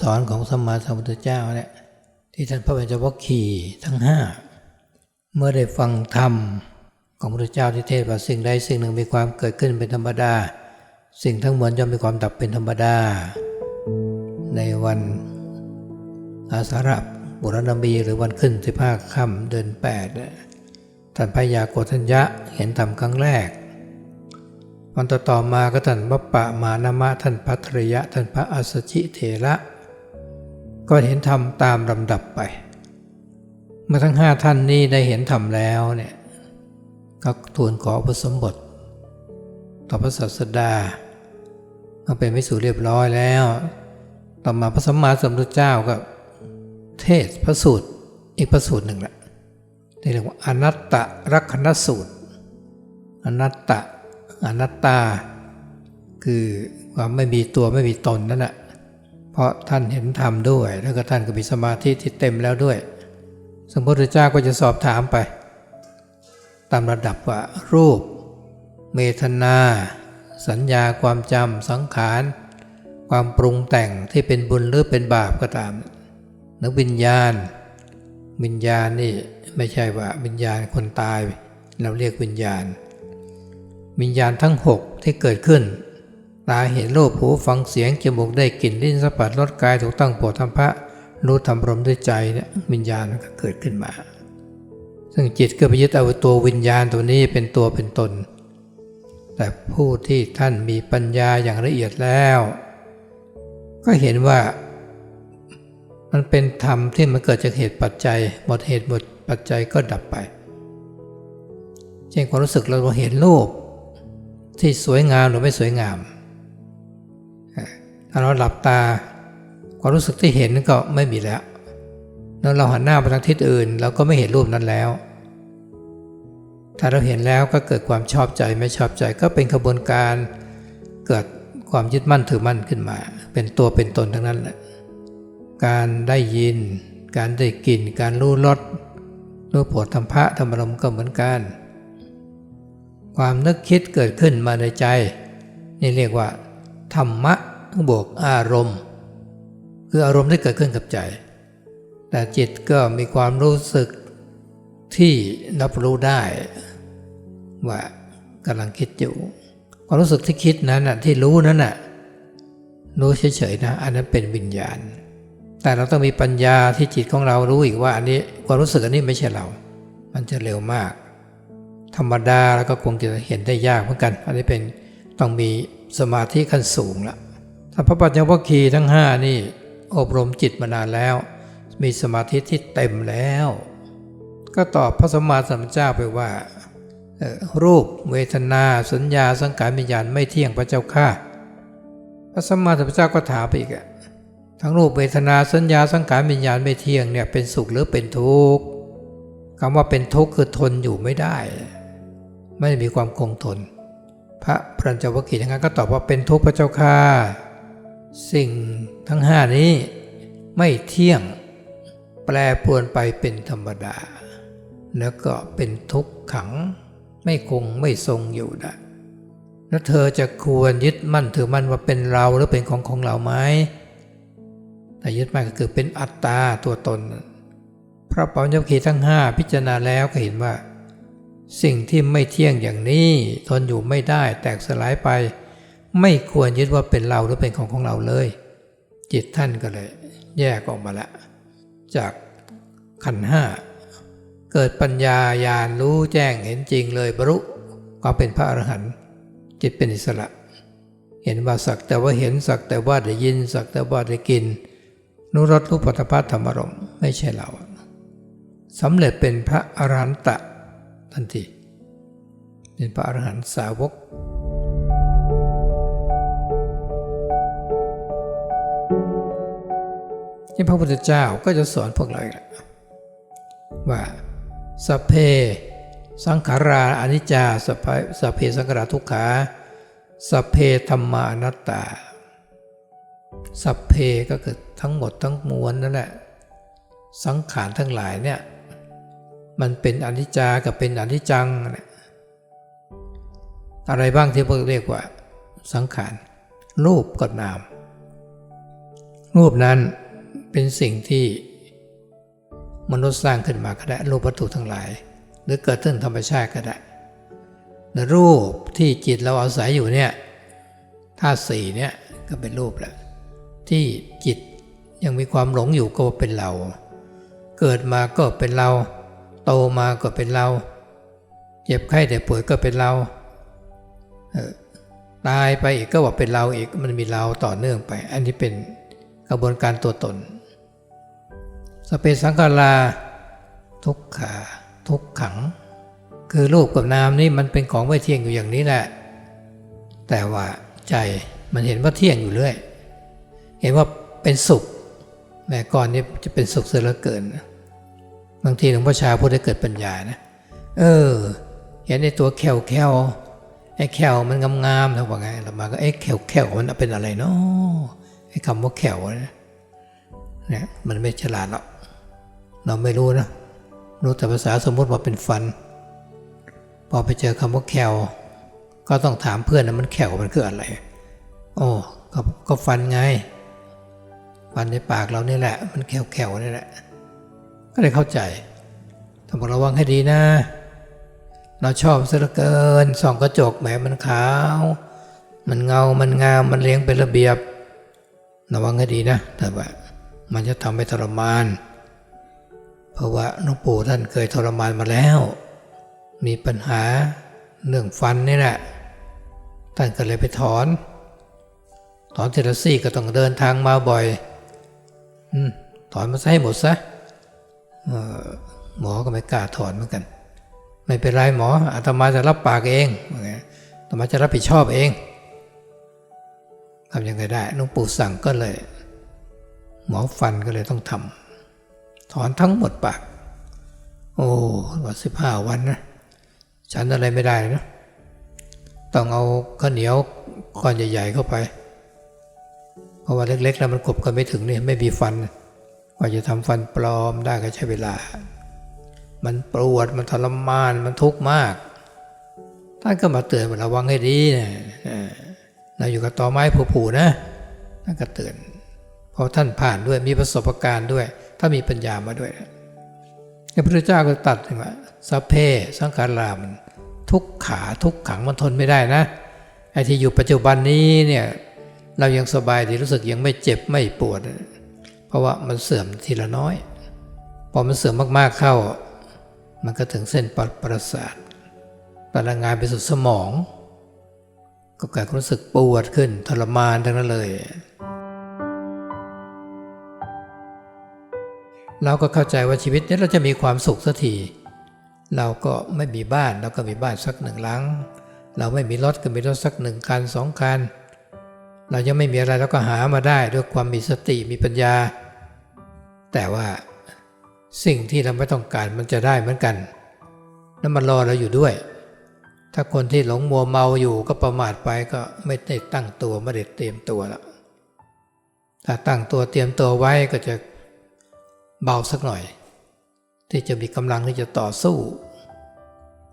สอนของสมมาสัมพุทธเจ้าเนี่ยที่ท่านพระปัญจวัคคีย์ทั้งห้าเมื่อได้ฟังธรรมของพระพุทธเจ้าที่เทศว่าสิ่งใดสิ่งหนึ่งมีความเกิดขึ้นเป็นธรรมดา สิ่งทั้งมวลย่อมมีความดับเป็นธรรมดา ในวันอาสาฬหบุรณมีหรือวันขึ้นสิบห้าค่ำเดือนแปดท่านพยาโกฏัญญะเห็นธรรมครั้งแรกวันต่อมาก็ท่านวัปปะมานามะท่านพัทรยะท่านพระอัสสชิเถระ ก็เห็นธรรมตามลำดับไป เมื่อทั้งห้าท่านนี้ได้เห็นธรรมแล้วเนี่ยก็ทูลขออุปสมบท ต่อพระศาสดาก็เป็นวิสูเรียบร้อยแล้ว ต่อมาพระสัมมาสัมพุทธเจ้าก็เทศพระสูตรอีกพระสูตรหนึ่งแหละที่เรียกว่าอนัตตรักขณสูตร อนัตตะอนัตตา คือความไม่มีตัวไม่มีตนนั่นแหละ ราะท่านเห็นธรรมด้วย แล้วก็ท่านก็มีสมาธิที่เต็มแล้วด้วย สมมติเจ้าก็จะสอบถามไป ตามระดับว่ารูป เมตนา สัญญาความจำสังขาร ความปรุงแต่งที่เป็นบุญหรือเป็นบาปก็ตามหรือวิญญาณ วิญญาณนี่ไม่ใช่ว่าวิญญาณคนตาย เราเรียกวิญญาณ วิญญาณทั้งหกที่เกิดขึ้น ตาเห็นรูปหูฟังเสียงจมูกได้กลิ่นลิ้นสัมผัสรสกายถูกต้องโปรดธรรมพระรู้ธรรมรมด้วยใจเนี่ยวิญญาณมันก็เกิดขึ้นมา ซึ่งจิตก็ไปยึดเอาตัววิญญาณตัวนี้เป็นตัวเป็นตน แต่ผู้ที่ท่านมีปัญญาอย่างละเอียดแล้ว ก็เห็นว่ามันเป็นธรรมที่มันเกิดจากเหตุปัจจัย หมดเหตุหมดปัจจัยก็ดับไป เช่นความรู้สึกเราเห็นรูปที่สวยงามหรือไม่สวยงาม ถ้าเราหลับตาความรู้สึกที่เห็นก็ไม่มีแล้ว แล้วเราหันหน้าไปทางทิศอื่น เราก็ไม่เห็นรูปนั้นแล้ว ถ้าเราเห็นแล้วก็เกิดความชอบใจไม่ชอบใจก็เป็นกระบวนการเกิดความยึดมั่นถือมั่นขึ้นมา เป็นตัวเป็นตนทั้งนั้นแหละ การได้ยิน การได้กลิ่น การรู้รสรู้ผลธรรมะธรรมรมก็เหมือนกัน ความนึกคิดเกิดขึ้นมาในใจ นี่เรียกว่า ธรรมะ บวกอารมณ์ คืออารมณ์ที่เกิดขึ้นกับใจ แต่จิตก็มีความรู้สึกที่รับรู้ได้ ว่ากำลังคิดอยู่ ความรู้สึกที่คิดนั้นน่ะที่รู้นั้นน่ะรู้เฉยๆนะ อันนั้นเป็นวิญญาณ แต่เราต้องมีปัญญาที่จิตของเรารู้อีกว่าอันนี้ความรู้สึกอันนี้ไม่ใช่เรา มันจะเร็วมาก ธรรมดาแล้วก็คงจะเห็นได้ยากเหมือนกัน อันนี้เป็นต้องมีสมาธิขั้นสูงละ ถ้าพระปัญญวคีทั้งห้านี่อบรมจิตมานานแล้ว มีสมาธิที่เต็มแล้ว ก็ตอบพระสมมาสัมพุทธเจ้าไปว่า รูปเวทนาสัญญาสังขารวิญญาณไม่เที่ยงพระเจ้าข้าพระสมมาสัมพุทธเจ้าก็ถามไปอีกทั้งรูปเวทนาสัญญาสังขารวิญญาณไม่เที่ยงเนี่ยเป็นสุขหรือเป็นทุกข์คำว่าเป็นทุกข์คือทนอยู่ไม่ได้ ไม่มีความคงทน พระพรัญจวคีทั้งนั้นก็ตอบว่าเป็นทุกข์พระเจ้าข้า สิ่งทั้งห้านี้ไม่เที่ยง แปรปวนไปเป็นธรรมดา แล้วก็เป็นทุกขัง ไม่คงไม่ทรงอยู่ได้แล้วเธอจะควรยึดมั่นถือมั่นว่าเป็นเราหรือเป็นของของเราไหมแต่ยึดมั่นก็คือเป็นอัตตาตัวตน พระปัญญคีทั้งห้าพิจารณาแล้วก็เห็นว่า สิ่งที่ไม่เที่ยงอย่างนี้ทนอยู่ไม่ได้แตกสลายไป ไม่ควรยึดว่าเป็นเราหรือเป็นของของเราเลย จิตท่านก็เลย แยกออกมาละจากขันห้าเกิดปัญญาญาณรู้แจ้งเห็นจริงเลยบรรลุความเป็นพระอรหันต์จิตเป็นอิสระ เห็นว่าสักแต่ว่าเห็นสักแต่ว่าได้ยินสักแต่ว่าได้กินนุรสรู้ปัตภาธรรมรมไม่ใช่เราสำเร็จเป็นพระอรหันตะทันทีเป็นพระอรหันตสาวก ที่พระพุทธเจ้าก็จะสอนพวกเราว่าสเพ สังขาราอนิจจาสเพสเพสังขาราทุกขาสเพธรรมานัตตา สัพเพก็คือทั้งหมดทั้งมวลนั่นแหละสังขารทั้งหลายเนี่ยมันเป็นอนิจจากับเป็นอนิจจังอะไรบ้างที่พวกเรียกว่า สังขารรูปกับนาม รูปนั้น เป็นสิ่งที่มนุษย์สร้างขึ้นมาก็ได้รูปวัตถุทั้งหลาย หรือเกิดขึ้นธรรมชาติก็ได้แต่รูปที่จิตเราอาศัยอยู่เนี่ยธาตุสี่เนี่ยก็เป็นรูปแหละที่จิตยังมีความหลงอยู่ก็เป็นเรา เกิดมาก็เป็นเรา โตมาก็เป็นเรา เจ็บไข้ได้ป่วยก็เป็นเราเออตายไปอีกก็ว่าเป็นเราอีกมันมีเราต่อเนื่องไป อันนี้เป็นกระบวนการตัวตน สเปสังกาลา ทุกขา ทุกขัง คือรูปกับนามนี่มันเป็นของไม่เที่ยงอยู่อย่างนี้แหละ แต่ว่าใจมันเห็นว่าเที่ยงอยู่เรื่อย เห็นว่าเป็นสุขแม้ก่อนนี้จะเป็นสุขเสียเหลือเกิน บางทีหลวงพ่อชาพูดให้เกิดปัญญานะ เออ เห็นในตัวแขวแขวไอ้แขวมันงามๆนะว่าไงเรามาก็ไอ้แขวแขวมันเป็นอะไรเนาะไอ้คำว่าแขวนะเนี่ยมันไม่ฉลาดหรอก เราไม่รู้นะ รู้แต่ภาษาสมมติว่าเป็นฟัน พอไปเจอคำว่าแขวก็ต้องถามเพื่อนนะมันแขวมันคืออะไร โอ้ก็ก็ฟันไง ฟันในปากเรานี่แหละ มันแขวแขวนี่แหละ ก็เลยเข้าใจต้องบอกระวังให้ดีนะเราชอบเสียเหลือเกินส่องกระจกแหมมันขาว มันเงา มันงาม มันเลี้ยงเป็นระเบียบ ระวังให้ดีนะแต่ว่ามันจะทำให้ทรมาน เพราะว่าหลวงปู่ท่านเคยทรมานมาแล้ว มีปัญหาเรื่องฟันนี่แหละท่านก็เลยไปถอน ถอนเทเลซี่ก็ต้องเดินทางมาบ่อยอถอนมาซะให้หมดซะหมอก็ไม่กล้าถอนเหมือนกัน ไม่เป็นไรหมออาตมาจะรับปากเองว่าไงอาตมาจะรับผิดชอบเองทำยังไงได้หลวงปู่สั่งก็เลย หมอฟันก็เลยต้องทำ ถอนทั้งหมดปาก โอ้ว่าสิบห้าวันนะ ฉันอะไรไม่ได้นะ ต้องเอาข้าวเหนียวก้อนใหญ่ ๆ เข้าไป เพราะว่าเล็ก ๆ แล้วมันกบกันไม่ถึงนี่ไม่มีฟัน กว่าจะทำฟันปลอมได้ก็ใช้เวลา มันปวดมันทรมานมันทุกข์มาก ท่านก็มาเตือนว่าระวังให้ดีนะเราอยู่กับตอไม้ผูๆนะท่านก็เตือนเพราะท่านผ่านด้วยมีประสบการณ์ด้วย ถ้ามีปัญญามาด้วยพระพุทธเจ้าก็ตัดว่าสัพเพสังขารามันทุกขาทุกขังมันทนไม่ได้นะไอ้ที่อยู่ปัจจุบันนี้เนี่ยเรายังสบายดีรู้สึกยังไม่เจ็บไม่ปวด เพราะว่ามันเสื่อมทีละน้อย พอมันเสื่อมมากๆเข้า มันก็ถึงเส้นปประสาทพลังงานไปสู่สมอง ก็เกิดความรู้สึกปวดขึ้นทรมานทั้งนั้นเลย เราก็เข้าใจว่าชีวิตนี้เราจะมีความสุขสักทีเราก็ไม่มีบ้านเราก็มีบ้านสักหนึ่งหลัง เราไม่มีรถก็มีรถสักหนึ่งคันสองคัน เรายังไม่มีอะไรเราก็หามาได้ด้วยความมีสติมีปัญญา แต่ว่าสิ่งที่เราไม่ต้องการมันจะได้เหมือนกัน แล้วมันรอเราอยู่ด้วย ถ้าคนที่หลงมัวเมาอยู่ก็ประมาทไปก็ไม่ได้ตั้งตัวไม่ได้เตรียมตัวแล้วถ้าตั้งตัวเตรียมตัวไว้ก็จะ เบาสักหน่อย ที่จะมีกำลังที่จะต่อสู้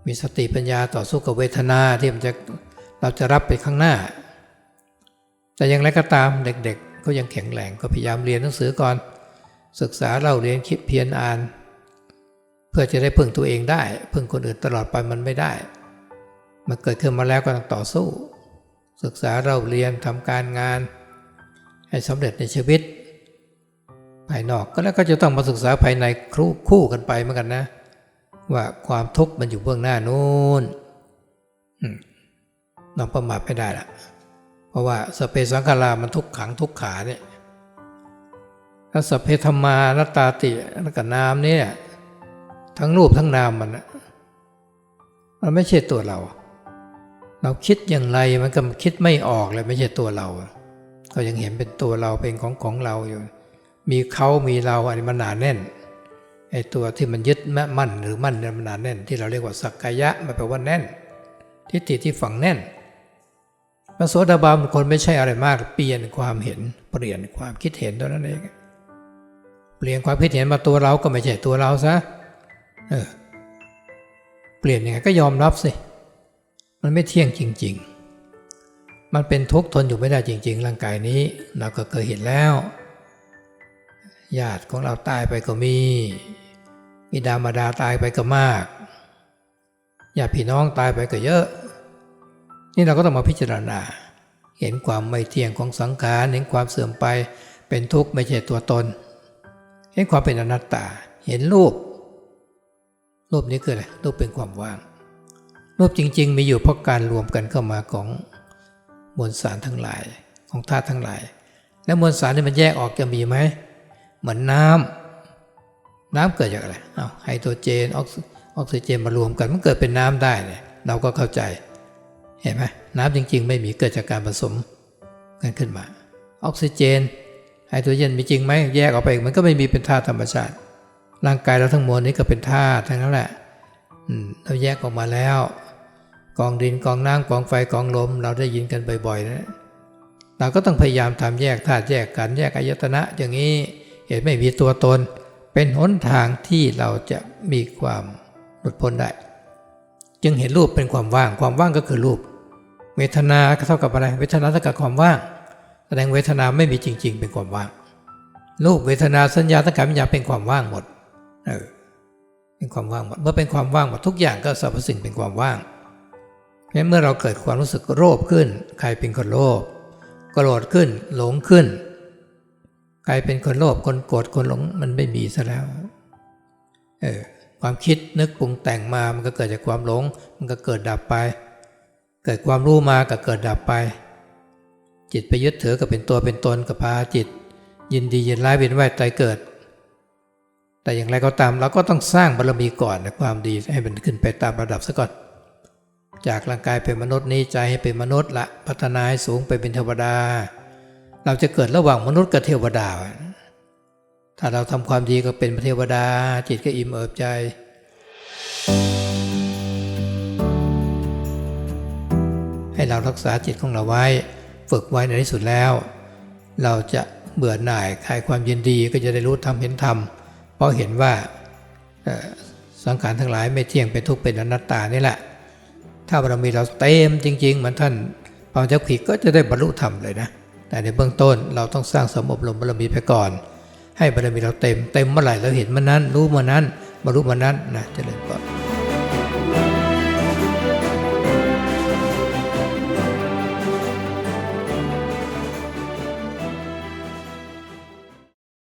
มีสติปัญญาต่อสู้กับเวทนาที่มันจะเราจะรับไปข้างหน้า แต่อย่างไรก็ตามเด็กๆ ก็ยังแข็งแรงก็พยายามเรียนหนังสือก่อน ศึกษาเราเรียนคิดเพียรอ่าน เพื่อจะได้พึ่งตัวเองได้ พึ่งคนอื่นตลอดไปมันไม่ได้มันเกิดขึ้นมาแล้วก็ต้องต่อสู้ ศึกษาเราเรียนทำการงาน ให้สำเร็จในชีวิต ภายนอกก็แล้วก็จะต้องมาศึกษาภายในคู่คู่กันไปเหมือนกันนะ ว่าความทุกข์มันอยู่เบื้องหน้านู้นอืมเราประมาทไม่ได้ละเพราะว่าสเพสังขารามันทุกขังทุกขาเนี่ยถ้าสเพธรรมานตตาติแล้วก็นามเนี่ยทั้งรูปทั้งนามมันน่ะมันไม่ใช่ตัวเรา เราคิดอย่างไรมันก็คิดไม่ออกเลยไม่ใช่ตัวเรา ก็ยังเห็นเป็นตัวเราเป็นของของเราอยู่ มีเขามีเราอันนี้มันหนาแน่นไอ้ตัวที่มันยึดแม่มั่นหรือมั่นเนี่ยมันหนาแน่น ที่เราเรียกว่าสักกายะมันแปลว่าแน่น ทิฏฐิที่ฝังแน่นพระโสดาบันคนไม่ใช่อะไรมาก เปลี่ยนความเห็นเปลี่ยนความคิดเห็นเท่านั้นเองเปลี่ยนความคิดเห็นมาตัวเราก็ไม่ใช่ตัวเราซะเออเปลี่ยนยังไงก็ยอมรับสิมันไม่เที่ยงจริง ๆ มันเป็นทุกข์ทนอยู่ไม่ได้จริง ๆ ร่างกายนี้ เราก็เคยเห็นแล้ว ญาติของเราตายไปก็มีบิดามารดาตายไปก็มากญาติพี่น้องตายไปก็เยอะ นี่เราก็ต้องมาพิจารณา เห็นความไม่เที่ยงของสังขารเห็นความเสื่อมไปเป็นทุกข์ไม่ใช่ตัวตน เห็นความเป็นอนัตตา เห็นรูป รูปนี้คืออะไรรูปเป็นความว่าง รูปจริง ๆ มีอยู่เพราะการรวมกันเข้ามาของมวลสารทั้งหลายของธาตุทั้งหลาย แล้วมวลสารนี่มันแยกออกจะมีไหม เหมือนน้ำน้ำเกิดจากอะไรเอาไฮโดรเจนออกซิเจนมารวมกันมันเกิดเป็นน้ำได้เนี่ยเราก็เข้าใจเห็นไหมน้ำจริง ๆ ไม่มีเกิดจากการผสมกันขึ้นมา ออกซิเจนไฮโดรเจนมีจริงไหมแยกออกไปมันก็ไม่มีเป็นธาตุธรรมชาติ ร่างกายเราทั้งมวลนี้ก็เป็นธาตุทั้งนั้นแหละเราแยกออกมาแล้วกองดินกองน้ำกองไฟกองลม เราได้ยินกันบ่อยๆนะเราก็ต้องพยายามทำแยกธาตุแยกกันแยกอายตนะอย่างนี้ เห็นไม่มีตัวตน เป็นหนทางที่เราจะมีความหลุดพ้นได้ จึงเห็นรูปเป็นความว่าง ความว่างก็คือรูป เวทนาเท่ากับอะไร เวทนาเท่ากับความว่าง แสดงเวทนาไม่มีจริง ๆ เป็นความว่าง รูปเวทนาสัญญาตั้งแต่วิญญาเป็นความว่างหมด เออ เป็นความว่างหมด เมื่อเป็นความว่างหมดทุกอย่างก็สรรพสิ่งเป็นความว่างเพราะฉะนั้นเมื่อเราเกิดความรู้สึกโลภขึ้น ใครเป็นคนโลภโกรธขึ้น หลงขึ้น ใครเป็นคนโลภคนโกรธคนหลงมันไม่มีซะแล้วเออความคิดนึกปรุงแต่งมามันก็เกิดจากความหลง มันก็เกิดดับไป เกิดความรู้มาก็เกิดดับไป จิตไปยึดถือกับเป็นตัวเป็นตนกับพาจิต ยินดียินร้ายเวียนว่ายตายเกิด แต่อย่างไรก็ตามเราก็ต้องสร้างบารมีก่อนนะความดีให้มันขึ้นไปตามระดับซะก่อน จากร่างกายเป็นมนุษย์นี้ใจให้เป็นมนุษย์ละพัฒนาให้สูงไปเป็นเทวดา เราจะเกิดระหว่างมนุษย์กับเทวดา ถ้าเราทำความดีก็เป็นเทวดา จิตก็อิ่มเอิบใจให้เรารักษาจิตของเราไว้ ฝึกไว้ในที่สุดแล้ว เราจะเบื่อหน่ายคลายความยินดีก็จะได้รู้ธรรมเห็นธรรมเพราะเห็นว่าสังขารทั้งหลายไม่เที่ยงเป็นทุกข์เป็นอนัตตานี่แหละ ถ้าบารมีเราเต็มจริง ๆ เหมือนท่านพระเจ้าผีก็จะได้บรรลุธรรมเลยนะ แต่ในเบื้องต้นเราต้องสร้างสมอบรมบารมีไปก่อน ให้บารมีเราเต็ม เต็มเมื่อไหร่เราเห็นเมื่อนั้น รู้เมื่อนั้นบรรลุเมื่อนั้นนะเจริญก่อน